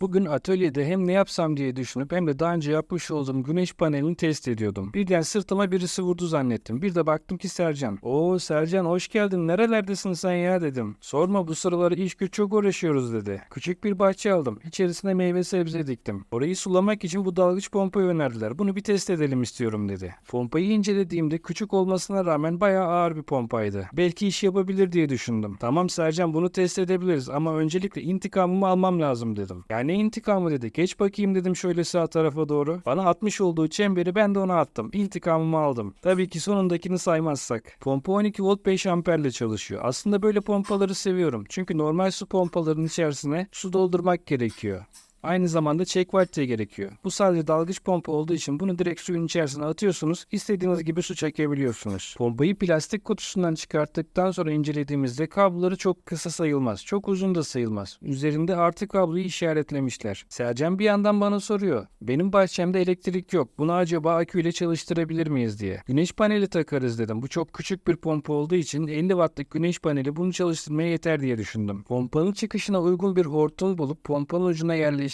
Bugün atölyede hem ne yapsam diye düşünüp hem de daha önce yapmış olduğum güneş panelini test ediyordum. Birden sırtıma birisi vurdu zannettim. Bir de baktım ki Sercan. Oo Sercan hoş geldin nerelerdesin sen ya dedim. Sorma bu sıralar iş güç çok uğraşıyoruz dedi. Küçük bir bahçe aldım. İçerisine meyve sebze diktim. Orayı sulamak için bu dalgıç pompayı önerdiler. Bunu bir test edelim istiyorum dedi. Pompayı incelediğimde küçük olmasına rağmen bayağı ağır bir pompaydı. Belki iş yapabilir diye düşündüm. Tamam Sercan bunu test edebiliriz ama öncelikle intikamımı almam lazım dedim. Yani ne intikamı dedi. Geç bakayım dedim şöyle sağ tarafa doğru. Bana atmış olduğu çemberi ben de ona attım. İntikamımı aldım. Tabii ki sonundakini saymazsak. Pompa 12 volt 5 amperle çalışıyor. Aslında böyle pompaları seviyorum. Çünkü normal su pompalarının içerisine su doldurmak gerekiyor. Aynı zamanda check white gerekiyor. Bu sadece dalgıç pompa olduğu için bunu direkt suyun içerisine atıyorsunuz. istediğiniz gibi su çekebiliyorsunuz. Pompayı plastik kutusundan çıkarttıktan sonra incelediğimizde kabloları çok kısa sayılmaz. Çok uzun da sayılmaz. Üzerinde artı kabloyu işaretlemişler. Sercan bir yandan bana soruyor. Benim bahçemde elektrik yok. Bunu acaba aküyle çalıştırabilir miyiz diye. Güneş paneli takarız dedim. Bu çok küçük bir pompa olduğu için 50 wattlık güneş paneli bunu çalıştırmaya yeter diye düşündüm. Pompanın çıkışına uygun bir hortum bulup pompanın ucuna yerleştirdim.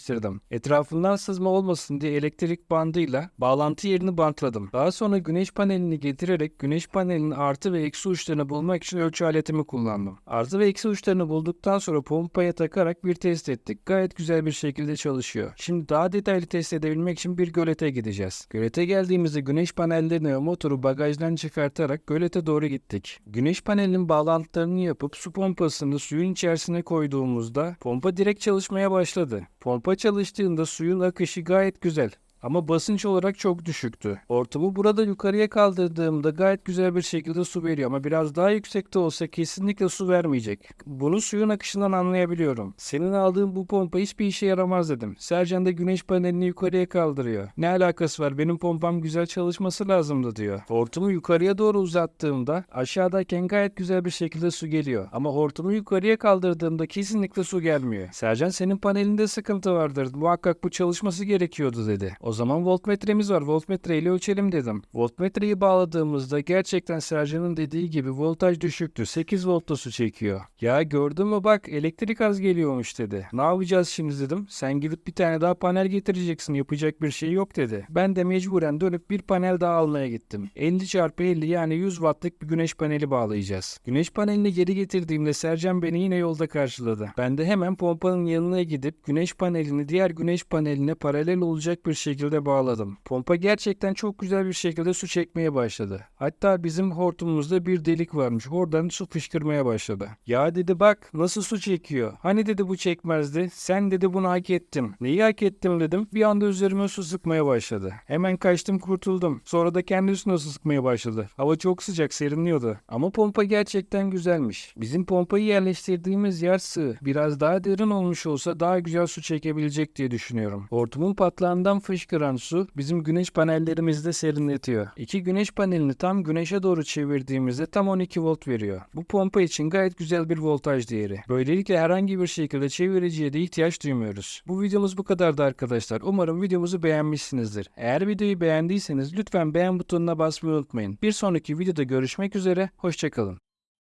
Etrafından sızma olmasın diye elektrik bandıyla bağlantı yerini bantladım. Daha sonra güneş panelini getirerek güneş panelinin artı ve eksi uçlarını bulmak için ölçü aletimi kullandım. Artı ve eksi uçlarını bulduktan sonra pompaya takarak bir test ettik. Gayet güzel bir şekilde çalışıyor. Şimdi daha detaylı test edebilmek için bir gölete gideceğiz. Gölete geldiğimizde güneş panellerini ve motoru bagajdan çıkartarak gölete doğru gittik. Güneş panelinin bağlantılarını yapıp su pompasını suyun içerisine koyduğumuzda pompa direkt çalışmaya başladı. Pompa çalıştığında suyun akışı gayet güzel. Ama basınç olarak çok düşüktü. Ortamı burada yukarıya kaldırdığımda gayet güzel bir şekilde su veriyor ama biraz daha yüksekte olsa kesinlikle su vermeyecek. Bunu suyun akışından anlayabiliyorum. Senin aldığın bu pompa hiçbir işe yaramaz dedim. Sercan da güneş panelini yukarıya kaldırıyor. Ne alakası var benim pompam güzel çalışması lazımdı diyor. Hortumu yukarıya doğru uzattığımda aşağıdayken gayet güzel bir şekilde su geliyor. Ama hortumu yukarıya kaldırdığımda kesinlikle su gelmiyor. Sercan senin panelinde sıkıntı vardır. Muhakkak bu çalışması gerekiyordu dedi. O zaman voltmetremiz var. Voltmetre ile ölçelim dedim. Voltmetreyi bağladığımızda gerçekten Sercan'ın dediği gibi voltaj düşüktü. 8 voltta su çekiyor. Ya gördün mü bak elektrik az geliyormuş dedi. Ne yapacağız şimdi dedim. Sen gidip bir tane daha panel getireceksin. Yapacak bir şey yok dedi. Ben de mecburen dönüp bir panel daha almaya gittim. 50 çarpı 50 yani 100 wattlık bir güneş paneli bağlayacağız. Güneş panelini geri getirdiğimde Sercan beni yine yolda karşıladı. Ben de hemen pompanın yanına gidip güneş panelini diğer güneş paneline paralel olacak bir şekilde bağladım. Pompa gerçekten çok güzel bir şekilde su çekmeye başladı. Hatta bizim hortumumuzda bir delik varmış. Oradan su fışkırmaya başladı. Ya dedi bak nasıl su çekiyor. Hani dedi bu çekmezdi. Sen dedi bunu hak ettim. Neyi hak ettim dedim. Bir anda üzerime su sıkmaya başladı. Hemen kaçtım kurtuldum. Sonra da kendi üstüne su sıkmaya başladı. Hava çok sıcak serinliyordu. Ama pompa gerçekten güzelmiş. Bizim pompayı yerleştirdiğimiz yer sığ. Biraz daha derin olmuş olsa daha güzel su çekebilecek diye düşünüyorum. Hortumun patlağından fışkıran su bizim güneş panellerimizde serinletiyor. İki güneş panelini tam güneşe doğru çevirdiğimizde tam 12 volt veriyor. Bu pompa için gayet güzel bir voltaj değeri. Böylelikle herhangi bir şekilde çeviriciye de ihtiyaç duymuyoruz. Bu videomuz bu kadardı arkadaşlar. Umarım videomuzu beğenmişsinizdir. Eğer videoyu beğendiyseniz lütfen beğen butonuna basmayı unutmayın. Bir sonraki videoda görüşmek üzere. Hoşçakalın.